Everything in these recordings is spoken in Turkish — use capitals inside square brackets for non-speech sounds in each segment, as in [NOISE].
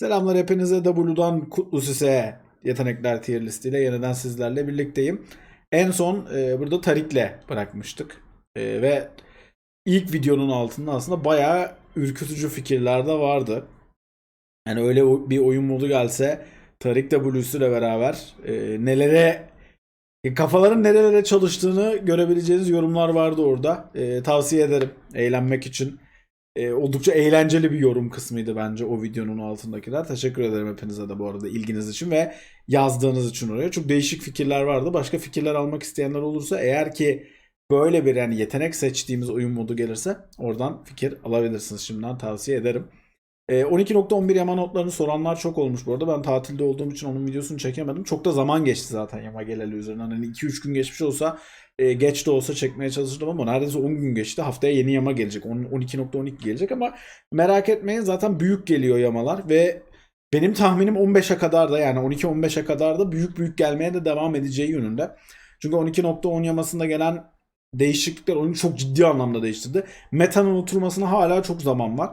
Selamlar hepinize W'dan kutlu size yetenekler tier listiyle yeniden sizlerle birlikteyim. En son e, burada Tarik'le bırakmıştık. E, ve ilk videonun altında aslında bayağı ürkütücü fikirler de vardı. Yani öyle bir oyun modu gelse Tarik W'su ile beraber e, nelere e, kafaların nerelere çalıştığını görebileceğiniz yorumlar vardı orada. E, tavsiye ederim eğlenmek için. E, oldukça eğlenceli bir yorum kısmıydı bence o videonun altındakiler. Teşekkür ederim hepinize de bu arada ilginiz için ve yazdığınız için oraya. Çok değişik fikirler vardı. Başka fikirler almak isteyenler olursa eğer ki böyle bir yani yetenek seçtiğimiz oyun modu gelirse oradan fikir alabilirsiniz. Şimdiden tavsiye ederim. E, 12.11 yama notlarını soranlar çok olmuş bu arada. Ben tatilde olduğum için onun videosunu çekemedim. Çok da zaman geçti zaten yama geleli üzerinden. Hani 2-3 gün geçmiş olsa e, geç de olsa çekmeye çalışırdım ama neredeyse 10 gün geçti. Haftaya yeni yama gelecek. 10 12.12 gelecek ama merak etmeyin zaten büyük geliyor yamalar ve benim tahminim 15'e kadar da yani 12-15'e kadar da büyük büyük gelmeye de devam edeceği yönünde. Çünkü 12.10 yamasında gelen değişiklikler oyunu çok ciddi anlamda değiştirdi. Meta'nın oturmasına hala çok zaman var.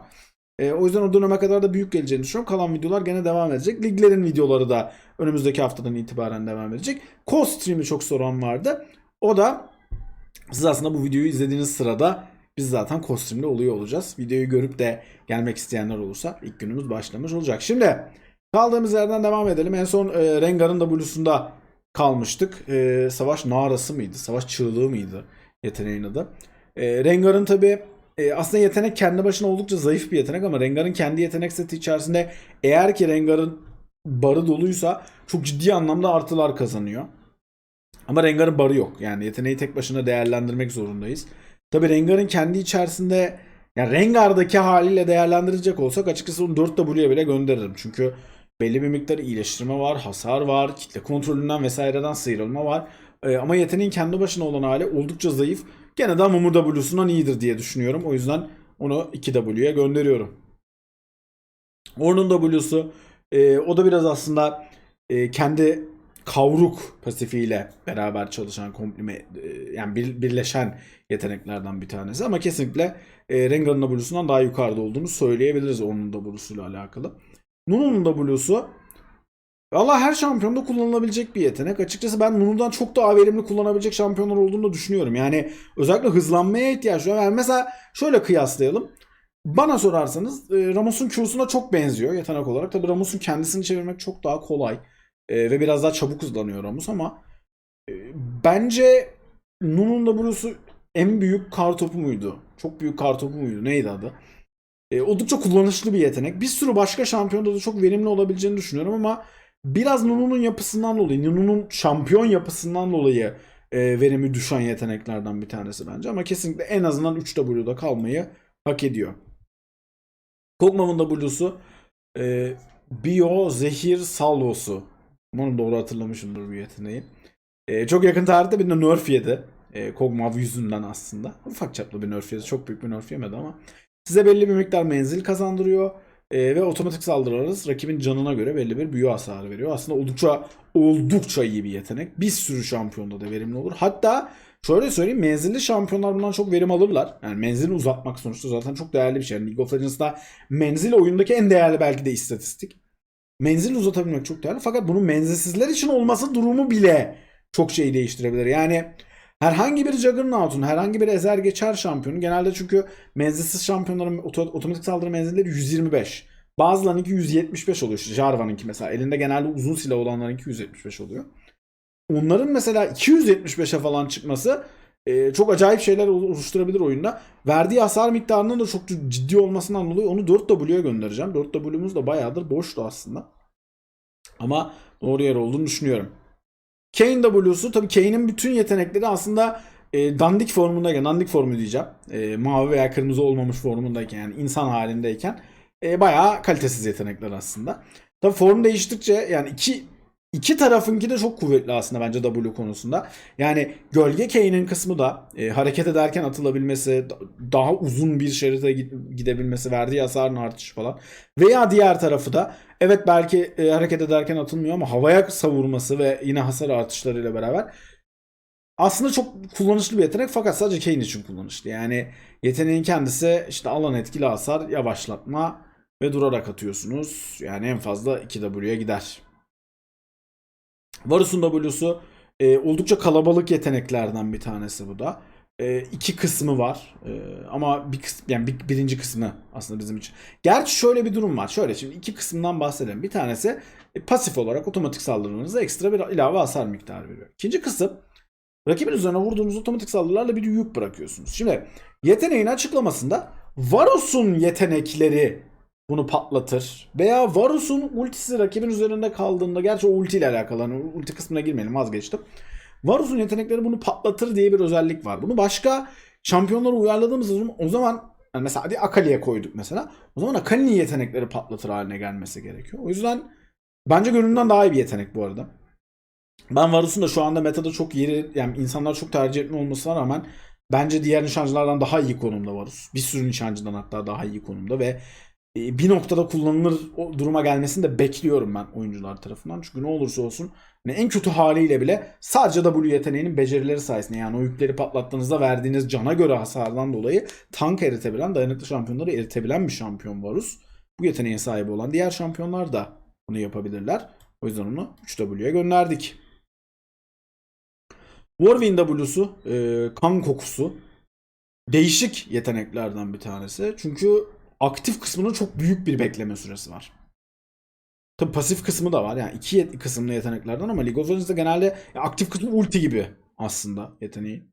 E, o yüzden o döneme kadar da büyük geleceğini düşünüyorum. Kalan videolar gene devam edecek. Liglerin videoları da önümüzdeki haftadan itibaren devam edecek. Co-stream'i çok soran vardı. O da siz aslında bu videoyu izlediğiniz sırada biz zaten kostümlü oluyor olacağız. Videoyu görüp de gelmek isteyenler olursa ilk günümüz başlamış olacak. Şimdi kaldığımız yerden devam edelim. En son e, Rengar'ın W'sunda kalmıştık. E, savaş Narası mıydı? Savaş Çığlığı mıydı? Yeteneğin adı. E, Rengar'ın tabi aslında yetenek kendi başına oldukça zayıf bir yetenek ama Rengar'ın kendi yetenek seti içerisinde eğer ki Rengar'ın barı doluysa çok ciddi anlamda artılar kazanıyor. Ama Rengar'ın barı yok. Yani yeteneği tek başına değerlendirmek zorundayız. Tabi Rengar'ın kendi içerisinde yani Rengar'daki haliyle değerlendirecek olsak açıkçası onu 4W'ye bile gönderirim. Çünkü belli bir miktar iyileştirme var, hasar var, kitle kontrolünden vesaireden sıyrılma var. Ee, ama yeteneğin kendi başına olan hali oldukça zayıf. Gene de Mumu W'sundan iyidir diye düşünüyorum. O yüzden onu 2W'ye gönderiyorum. Orn'un W'su e, o da biraz aslında e, kendi kavruk pasifiyle beraber çalışan komplime e, yani bir, birleşen yeteneklerden bir tanesi ama kesinlikle e, Rengar'ın W'sundan daha yukarıda olduğunu söyleyebiliriz onun W'suyla alakalı. Nunu'nun W'su Valla her şampiyonda kullanılabilecek bir yetenek. Açıkçası ben Nunu'dan çok daha verimli kullanabilecek şampiyonlar olduğunu düşünüyorum. Yani özellikle hızlanmaya ihtiyaç var. Yani mesela şöyle kıyaslayalım. Bana sorarsanız e, Ramos'un Q'suna çok benziyor yetenek olarak. Tabi Ramos'un kendisini çevirmek çok daha kolay. E, ve biraz daha çabuk hızlanıyor Ramos ama e, bence Nunu'nun da W'su en büyük kar topu muydu? Çok büyük kar topu muydu? Neydi adı? E, oldukça kullanışlı bir yetenek. Bir sürü başka şampiyonda da çok verimli olabileceğini düşünüyorum ama biraz Nunu'nun yapısından dolayı, Nunu'nun şampiyon yapısından dolayı e, verimi düşen yeteneklerden bir tanesi bence. Ama kesinlikle en azından 3W'da kalmayı hak ediyor. Kog'Maw'ın W'su e, Bio Zehir Salvosu. Umarım doğru hatırlamışımdır bu yeteneği. E, çok yakın tarihte bir de nerf yedi. E, Kog'Maw yüzünden aslında. Ufak çaplı bir nerf yedi. Çok büyük bir nerf yemedi ama. Size belli bir miktar menzil kazandırıyor. E, ve otomatik saldırılarınız rakibin canına göre belli bir büyü hasarı veriyor. Aslında oldukça oldukça iyi bir yetenek. Bir sürü şampiyonda da verimli olur. Hatta şöyle söyleyeyim menzilli şampiyonlar bundan çok verim alırlar. Yani menzili uzatmak sonuçta zaten çok değerli bir şey. Yani League of Legends'da menzil oyundaki en değerli belki de istatistik. Menzil uzatabilmek çok değerli. Fakat bunun menzilsizler için olması durumu bile çok şey değiştirebilir. Yani herhangi bir Juggernaut'un, herhangi bir ezer geçer şampiyonu genelde çünkü menzilsiz şampiyonların oto- otomatik saldırı menzilleri 125. Bazılarınınki 175 oluyor. Jarvan'ınki mesela. Elinde genelde uzun silah olanlarınki 175 oluyor. Onların mesela 275'e falan çıkması e, çok acayip şeyler oluşturabilir oyunda. Verdiği hasar miktarının da çok ciddi olmasından dolayı onu 4W'ye göndereceğim. 4W'muz da bayağıdır boştu aslında. Ama doğru yer olduğunu düşünüyorum. Kane W'su tabii Kane'in bütün yetenekleri aslında e, dandik formundayken, dandik formu diyeceğim. E, mavi veya kırmızı olmamış formundayken yani insan halindeyken e, bayağı kalitesiz yetenekler aslında. Tabii form değiştikçe yani iki iki tarafınki de çok kuvvetli aslında bence W konusunda. Yani gölge Kane'in kısmı da e, hareket ederken atılabilmesi, da- daha uzun bir şerite gi- gidebilmesi, verdiği hasarın artışı falan. Veya diğer tarafı da evet belki e, hareket ederken atılmıyor ama havaya savurması ve yine hasar artışlarıyla beraber aslında çok kullanışlı bir yetenek fakat sadece Kane için kullanışlı. Yani yeteneğin kendisi işte alan etkili hasar, yavaşlatma ve durarak atıyorsunuz. Yani en fazla 2W'ye gider. Varus'un W'su e, oldukça kalabalık yeteneklerden bir tanesi bu da. E, iki kısmı var. E, ama bir kısım yani bir, birinci kısmı aslında bizim için. Gerçi şöyle bir durum var. Şöyle şimdi iki kısımdan bahsedelim. Bir tanesi e, pasif olarak otomatik saldırınıza ekstra bir ilave hasar miktarı veriyor. İkinci kısım rakibin üzerine vurduğunuz otomatik saldırılarla bir yük bırakıyorsunuz. Şimdi yeteneğin açıklamasında Varus'un yetenekleri bunu patlatır. Veya Varus'un ultisi rakibin üzerinde kaldığında gerçi o ulti ile alakalı hani ulti kısmına girmeyelim vazgeçtim. Varus'un yetenekleri bunu patlatır diye bir özellik var. Bunu başka şampiyonlara uyarladığımız zaman o zaman yani mesela hadi Akali'ye koyduk mesela. O zaman Akali'nin yetenekleri patlatır haline gelmesi gerekiyor. O yüzden bence gönlümden daha iyi bir yetenek bu arada. Ben Varus'un da şu anda metada çok yeri yani insanlar çok tercih etme olmasına rağmen bence diğer nişancılardan daha iyi konumda Varus. Bir sürü nişancıdan hatta daha iyi konumda ve bir noktada kullanılır o duruma gelmesini de bekliyorum ben oyuncular tarafından. Çünkü ne olursa olsun hani en kötü haliyle bile sadece W yeteneğinin becerileri sayesinde yani o yükleri patlattığınızda verdiğiniz cana göre hasardan dolayı tank eritebilen, dayanıklı şampiyonları eritebilen bir şampiyon Varus. Bu yeteneğe sahip olan diğer şampiyonlar da bunu yapabilirler. O yüzden onu 3W'ye gönderdik. Warwing W'su e, kan kokusu. Değişik yeteneklerden bir tanesi. Çünkü aktif kısmının çok büyük bir bekleme süresi var. Tabi pasif kısmı da var. Yani iki yet- kısımlı yeteneklerden ama League of Legends'da genelde aktif kısmı ulti gibi aslında yeteneği.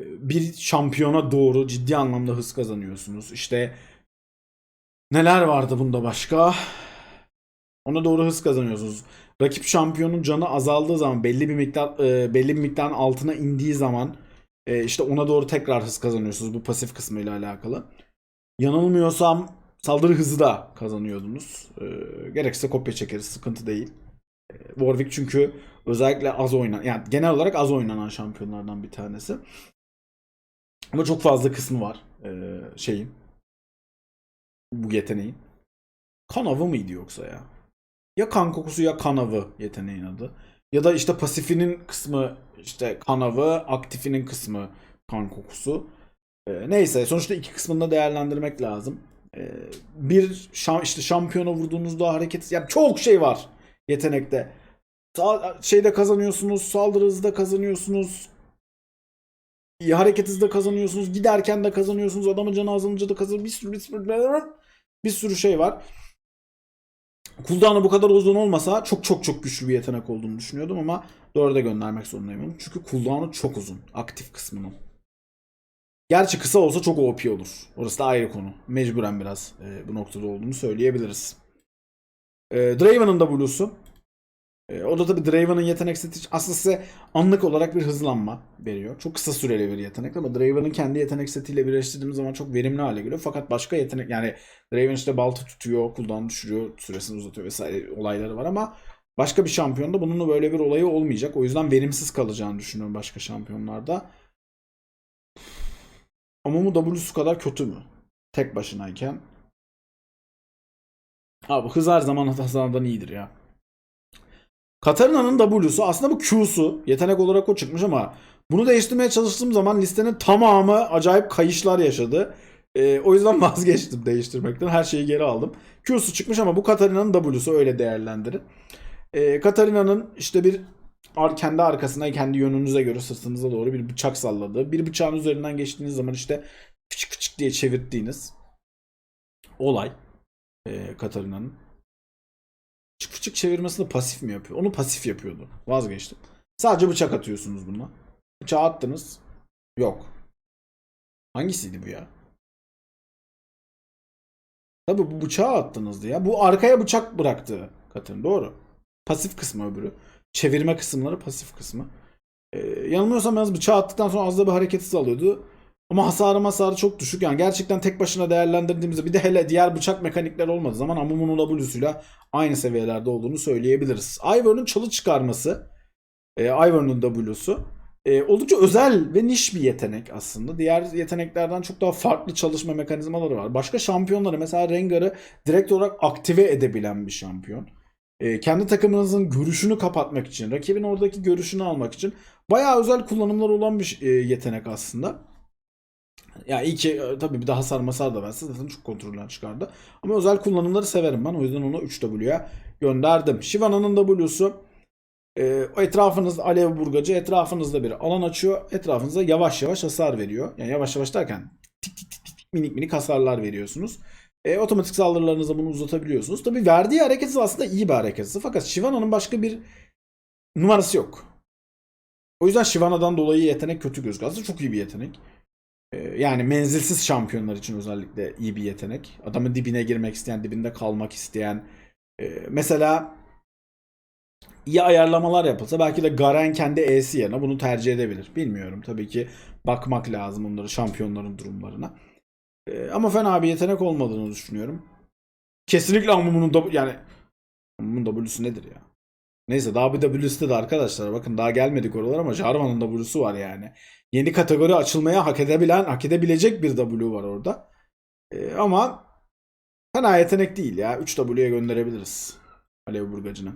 E, Bir şampiyona doğru ciddi anlamda hız kazanıyorsunuz. İşte neler vardı bunda başka? Ona doğru hız kazanıyorsunuz. Rakip şampiyonun canı azaldığı zaman belli bir miktar e, belli bir miktarın altına indiği zaman e, işte ona doğru tekrar hız kazanıyorsunuz bu pasif kısmıyla alakalı. Yanılmıyorsam saldırı hızı da kazanıyordunuz. E, gerekse kopya çekeriz sıkıntı değil. E, Warwick çünkü özellikle az oynanan yani genel olarak az oynanan şampiyonlardan bir tanesi. Ama çok fazla kısmı var e, şeyin. Bu yeteneğin. Kanavı mıydı yoksa ya? Ya kan kokusu ya kanavı yeteneğin adı. Ya da işte pasifinin kısmı işte kanavı, aktifinin kısmı kan kokusu. Ee, neyse sonuçta iki kısmını da değerlendirmek lazım. Ee, bir şam, işte şampiyona vurduğunuzda hareket ya çok şey var yetenekte. Sa- şeyde kazanıyorsunuz, saldırı hızı da kazanıyorsunuz. İyi hareket hızı da kazanıyorsunuz. Giderken de kazanıyorsunuz. Adamın canı azalınca da kazanıyorsunuz. Bir sürü, bir sürü, bir sürü şey var. Cooldown'u bu kadar uzun olmasa çok çok çok güçlü bir yetenek olduğunu düşünüyordum ama 4'e göndermek zorundayım. Çünkü cooldown'u çok uzun. Aktif kısmının. Gerçi kısa olsa çok OP olur. Orası da ayrı konu. Mecburen biraz e, bu noktada olduğunu söyleyebiliriz. E, Draven'ın W'su. E, o da tabii Draven'ın yetenek seti aslında size anlık olarak bir hızlanma veriyor. Çok kısa süreli bir yetenek ama Draven'ın kendi yetenek setiyle birleştirdiğimiz zaman çok verimli hale geliyor. Fakat başka yetenek yani Draven işte balta tutuyor, cooldown düşürüyor, süresini uzatıyor vesaire olayları var ama başka bir şampiyonda bunun böyle bir olayı olmayacak. O yüzden verimsiz kalacağını düşünüyorum başka şampiyonlarda. Amumu W'su kadar kötü mü? Tek başınayken. Abi hız her zaman hasardan iyidir ya. Katarina'nın W'su aslında bu Q'su. Yetenek olarak o çıkmış ama bunu değiştirmeye çalıştığım zaman listenin tamamı acayip kayışlar yaşadı. Ee, o yüzden [LAUGHS] vazgeçtim değiştirmekten. Her şeyi geri aldım. Q'su çıkmış ama bu Katarina'nın W'su öyle değerlendirin. Ee, Katarina'nın işte bir kendi arkasına kendi yönünüze göre sırtınıza doğru bir bıçak salladığı. Bir bıçağın üzerinden geçtiğiniz zaman işte küçük küçük diye çevirdiğiniz olay. Ee, Katarina'nın. Küçük küçük çevirmesini pasif mi yapıyor? Onu pasif yapıyordu. Vazgeçtim. Sadece bıçak atıyorsunuz bununla. Bıçağı attınız. Yok. Hangisiydi bu ya? Tabii bu bıçağı attınızdı ya. Bu arkaya bıçak bıraktı Katrin. Doğru. Pasif kısmı öbürü. Çevirme kısımları pasif kısmı. Ee, yanılmıyorsam yalnız bıçağı attıktan sonra az da bir hareketsiz alıyordu. Ama hasarı hasarı çok düşük. Yani gerçekten tek başına değerlendirdiğimizde bir de hele diğer bıçak mekanikler olmadığı zaman Amumu'nun W'suyla aynı seviyelerde olduğunu söyleyebiliriz. Ivern'ın çalı çıkarması e, Ivern'ın W'su e, oldukça özel ve niş bir yetenek aslında. Diğer yeteneklerden çok daha farklı çalışma mekanizmaları var. Başka şampiyonları mesela Rengar'ı direkt olarak aktive edebilen bir şampiyon. E, kendi takımınızın görüşünü kapatmak için, rakibin oradaki görüşünü almak için bayağı özel kullanımları olan bir e, yetenek aslında. Ya iyi ki e, tabii bir de hasar masar da verse zaten çok kontrolden çıkardı. Ama özel kullanımları severim ben. O yüzden onu 3W'ya gönderdim. Shivana'nın W'su e, etrafınız alev burgacı etrafınızda bir alan açıyor. Etrafınıza yavaş yavaş hasar veriyor. Yani yavaş yavaş derken tik tik tik tik minik minik hasarlar veriyorsunuz. E, otomatik saldırılarınızda bunu uzatabiliyorsunuz. Tabii verdiği hareket aslında iyi bir hareket. Fakat Shivana'nın başka bir numarası yok. O yüzden Shivana'dan dolayı yetenek kötü gözüküyor. Aslında çok iyi bir yetenek. Ee, Yani menzilsiz şampiyonlar için özellikle iyi bir yetenek. Adamın dibine girmek isteyen, dibinde kalmak isteyen. Ee, Mesela iyi ayarlamalar yapılsa belki de Garen kendi E'si yerine bunu tercih edebilir. Bilmiyorum. Tabii ki bakmak lazım onları şampiyonların durumlarına. Ee, Ama fena bir yetenek olmadığını düşünüyorum. Kesinlikle ama da yani bunun W'su nedir ya? Neyse daha bir W'su de arkadaşlar. Bakın daha gelmedik oralara ama Jarvan'ın W'su var yani. Yeni kategori açılmaya hak edebilen, hak edebilecek bir W var orada. Ee, ama fena yetenek değil ya. 3 W'ye gönderebiliriz. Alev Burgacı'nı.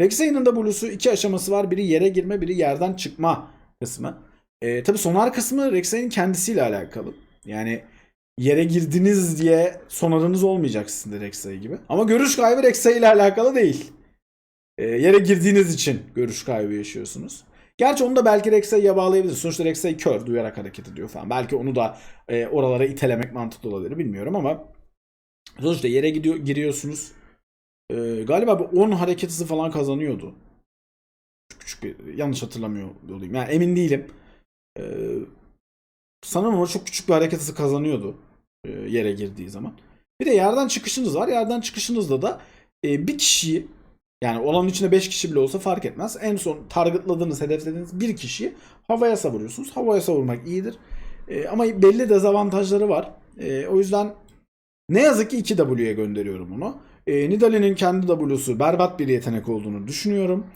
Rek'Sai'nin W'su iki aşaması var. Biri yere girme, biri yerden çıkma kısmı. Ee, tabii sonar kısmı Rek'Sai'nin kendisiyle alakalı. Yani yere girdiniz diye sonarınız olmayacak sizin de Rek'Sai gibi. Ama görüş kaybı Rek'Sai ile alakalı değil. Ee, yere girdiğiniz için görüş kaybı yaşıyorsunuz. Gerçi onu da belki Rek'Sai'ye bağlayabiliriz. Sonuçta Rek'Sai kör, duyarak hareket ediyor falan. Belki onu da e, oralara itelemek mantıklı olabilir bilmiyorum ama sonuçta yere gidiyor giriyorsunuz. E, galiba bir 10 hareket hızı falan kazanıyordu. Küçük bir yanlış hatırlamıyor olayım. Yani emin değilim. E, sanırım o çok küçük bir hareket hızı kazanıyordu e, yere girdiği zaman. Bir de yerden çıkışınız var. Yerden çıkışınızda da e, bir kişiyi yani olanın içinde 5 kişi bile olsa fark etmez. En son targetladığınız, hedeflediğiniz bir kişiyi havaya savuruyorsunuz. Havaya savurmak iyidir. E, ama belli dezavantajları var. O yüzden ne yazık ki 2W'ye gönderiyorum onu. E, Nidalee'nin kendi W'su berbat bir yetenek olduğunu düşünüyorum.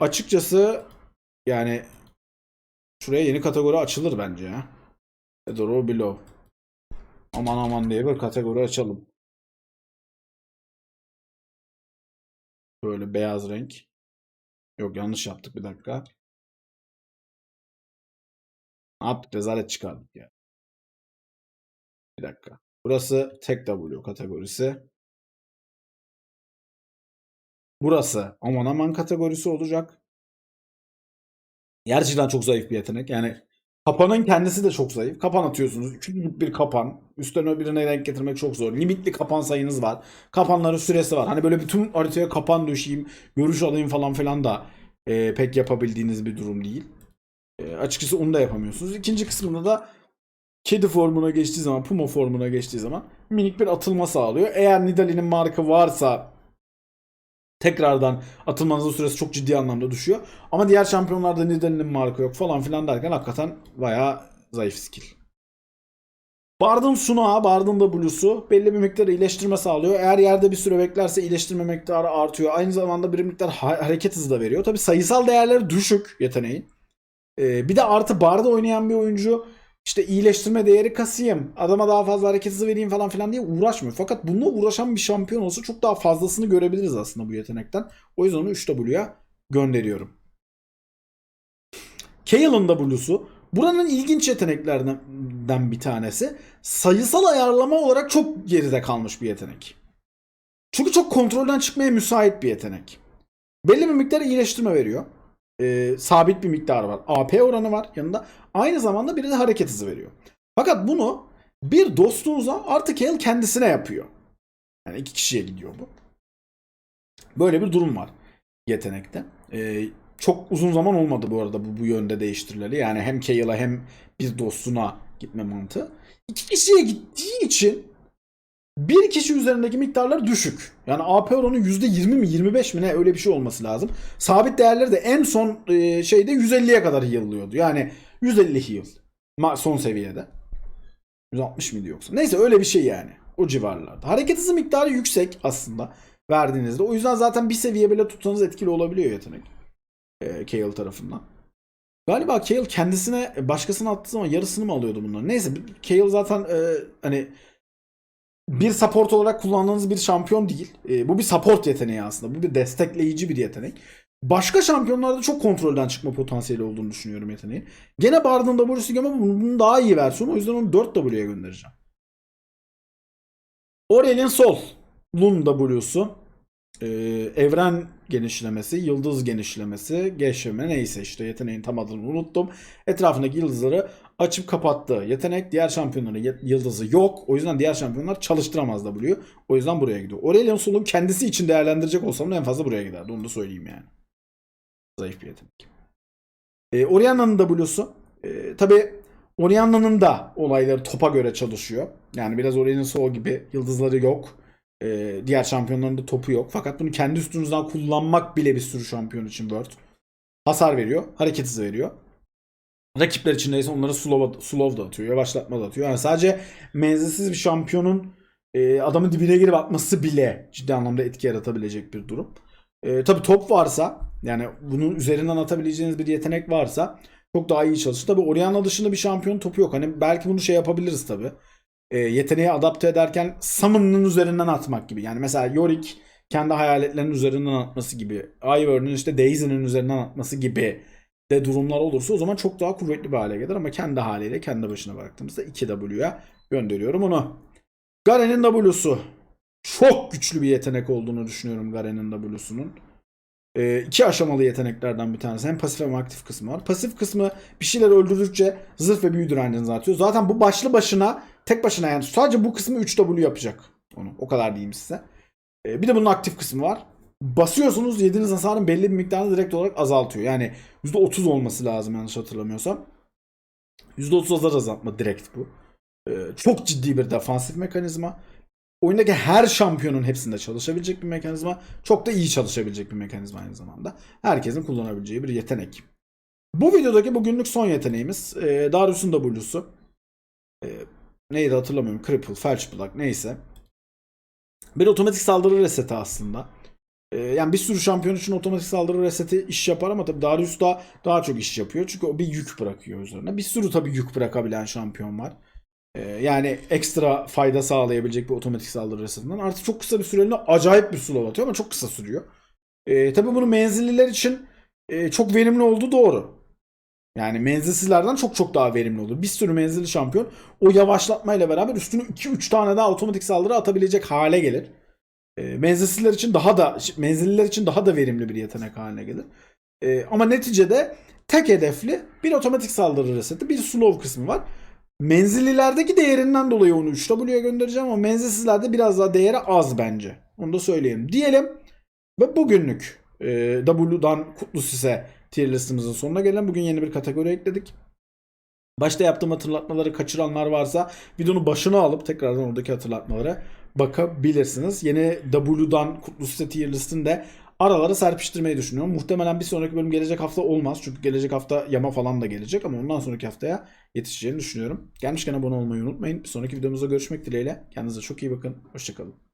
Açıkçası yani şuraya yeni kategori açılır bence ya. Edoro Below. Aman aman diye bir kategori açalım. Böyle beyaz renk. Yok yanlış yaptık bir dakika. Ne yaptık? Rezalet çıkardık ya. Bir dakika. Burası tek W kategorisi. Burası aman aman kategorisi olacak. Gerçekten çok zayıf bir yetenek. Yani kapanın kendisi de çok zayıf. Kapan atıyorsunuz. Küçük bir kapan. Üstten birine renk getirmek çok zor. Limitli kapan sayınız var. Kapanların süresi var. Hani böyle bütün haritaya kapan düşeyim, görüş alayım falan filan da e, pek yapabildiğiniz bir durum değil. E, açıkçası onu da yapamıyorsunuz. İkinci kısmında da kedi formuna geçtiği zaman, puma formuna geçtiği zaman minik bir atılma sağlıyor. Eğer Nidalee'nin markı varsa tekrardan atılmanızın süresi çok ciddi anlamda düşüyor. Ama diğer şampiyonlarda Nidalee'nin marka yok falan filan derken hakikaten bayağı zayıf skill. Bard'ın sunağı, Bard'ın da Blue'su belli bir miktar iyileştirme sağlıyor. Eğer yerde bir süre beklerse iyileştirme miktarı artıyor. Aynı zamanda bir miktar ha- hareket hızı da veriyor. Tabi sayısal değerleri düşük yeteneğin. Ee, bir de artı Bard'da oynayan bir oyuncu işte iyileştirme değeri kasayım, adama daha fazla hareket hızı vereyim falan filan diye uğraşmıyor. Fakat bununla uğraşan bir şampiyon olsa çok daha fazlasını görebiliriz aslında bu yetenekten. O yüzden onu 3W'ya gönderiyorum. Kale'ın W'su buranın ilginç yeteneklerden bir tanesi. Sayısal ayarlama olarak çok geride kalmış bir yetenek. Çünkü çok kontrolden çıkmaya müsait bir yetenek. Belli bir miktar iyileştirme veriyor. Ee, sabit bir miktar var. AP oranı var yanında. Aynı zamanda bir de hareket hızı veriyor. Fakat bunu bir dostunuza artı Kale kendisine yapıyor. Yani iki kişiye gidiyor bu. Böyle bir durum var yetenekte. Ee, çok uzun zaman olmadı bu arada bu, bu yönde değiştirileli. Yani hem Kale'a hem bir dostuna gitme mantığı. İki kişiye gittiği için bir kişi üzerindeki miktarlar düşük. Yani AP oranı %20 mi 25 mi ne öyle bir şey olması lazım. Sabit değerleri de en son e, şeyde 150'ye kadar heal'lıyordu. Yani 150 heal ma- son seviyede. 160 mıydı yoksa? Neyse öyle bir şey yani. O civarlarda. Hareket hızı miktarı yüksek aslında verdiğinizde. O yüzden zaten bir seviye bile tutsanız etkili olabiliyor yetenek. E, Kale tarafından. Galiba Kale kendisine başkasına attığı zaman yarısını mı alıyordu bunlar? Neyse Kale zaten e, hani bir support olarak kullandığınız bir şampiyon değil. E, bu bir support yeteneği aslında. Bu bir destekleyici bir yetenek. Başka şampiyonlarda çok kontrolden çıkma potansiyeli olduğunu düşünüyorum yeteneğin. Gene Bard'ın gibi ama bunun daha iyi versiyonu. O yüzden onu 4 W'ye göndereceğim. Aurelien Sol. Lun W'su. Ee, evren genişlemesi, yıldız genişlemesi, gevşeme neyse işte yeteneğin tam adını unuttum. Etrafındaki yıldızları açıp kapattı. Yetenek diğer şampiyonların yıldızı yok. O yüzden diğer şampiyonlar çalıştıramaz W'yu. O yüzden buraya gidiyor. Aurelion Sol'un kendisi için değerlendirecek olsam da en fazla buraya giderdi. Onu da söyleyeyim yani. Zayıf bir yetenek. E, Orianna'nın W'su. E, Tabi Orianna'nın da olayları topa göre çalışıyor. Yani biraz Aurelion Sol gibi yıldızları yok. E, diğer şampiyonların da topu yok. Fakat bunu kendi üstünüzden kullanmak bile bir sürü şampiyon için World. Hasar veriyor. Hareket hızı veriyor. Rakipler içindeyse onları slow, slow da atıyor. Yavaşlatma da atıyor. Yani sadece menzilsiz bir şampiyonun e, adamın dibine girip atması bile ciddi anlamda etki yaratabilecek bir durum. E, tabii top varsa yani bunun üzerinden atabileceğiniz bir yetenek varsa çok daha iyi çalışır. Tabii Orianna dışında bir şampiyon topu yok. Hani belki bunu şey yapabiliriz tabii. E, yeteneği adapte ederken Summon'ın üzerinden atmak gibi. Yani mesela Yorick kendi hayaletlerinin üzerinden atması gibi. Ivor'un işte Daisy'nin üzerinden atması gibi de durumlar olursa o zaman çok daha kuvvetli bir hale gelir ama kendi haliyle kendi başına bıraktığımızda 2W'ya gönderiyorum onu. Garen'in W'su. Çok güçlü bir yetenek olduğunu düşünüyorum Garen'in W'sunun. Ee, iki aşamalı yeteneklerden bir tanesi. Hem pasif hem aktif kısmı var. Pasif kısmı bir şeyler öldürdükçe zırh ve büyü direncinizi atıyor. Zaten bu başlı başına tek başına yani sadece bu kısmı 3W yapacak. Onu. O kadar diyeyim size. Ee, bir de bunun aktif kısmı var. Basıyorsunuz yediğiniz hasarın belli bir miktarını direkt olarak azaltıyor. Yani %30 olması lazım yanlış hatırlamıyorsam. %30 azar azaltma direkt bu. Ee, çok ciddi bir defansif mekanizma. Oyundaki her şampiyonun hepsinde çalışabilecek bir mekanizma. Çok da iyi çalışabilecek bir mekanizma aynı zamanda. Herkesin kullanabileceği bir yetenek. Bu videodaki bugünlük son yeteneğimiz e, Darius'un W'su. E, neydi hatırlamıyorum. Cripple, Felch Plug neyse. Bir otomatik saldırı reseti aslında. E, yani bir sürü şampiyon için otomatik saldırı reseti iş yapar ama tabii Darius da daha çok iş yapıyor. Çünkü o bir yük bırakıyor üzerine. Bir sürü tabii yük bırakabilen şampiyon var. Ee, yani ekstra fayda sağlayabilecek bir otomatik saldırı resetinden. Artık çok kısa bir süreliğine acayip bir slow atıyor ama çok kısa sürüyor. Ee, tabii bunu menzilliler için e, çok verimli olduğu doğru. Yani menzilsizlerden çok çok daha verimli olur. Bir sürü menzilli şampiyon o yavaşlatmayla beraber üstüne 2-3 tane daha otomatik saldırı atabilecek hale gelir. E, menzilsizler için daha da menzilliler için daha da verimli bir yetenek haline gelir. E, ama neticede tek hedefli bir otomatik saldırı reseti, bir slow kısmı var. Menzillilerdeki değerinden dolayı onu 3W'ye göndereceğim ama menzilsizlerde biraz daha değeri az bence. Onu da söyleyeyim. Diyelim ve bugünlük e, W'dan kutlu size tier listimizin sonuna gelen bugün yeni bir kategori ekledik. Başta yaptığım hatırlatmaları kaçıranlar varsa videonun başına alıp tekrardan oradaki hatırlatmalara bakabilirsiniz. Yeni W'dan kutlu size tier listini de aralara serpiştirmeyi düşünüyorum. Muhtemelen bir sonraki bölüm gelecek hafta olmaz. Çünkü gelecek hafta yama falan da gelecek ama ondan sonraki haftaya yetişeceğini düşünüyorum. Gelmişken abone olmayı unutmayın. Bir sonraki videomuzda görüşmek dileğiyle. Kendinize çok iyi bakın. Hoşçakalın.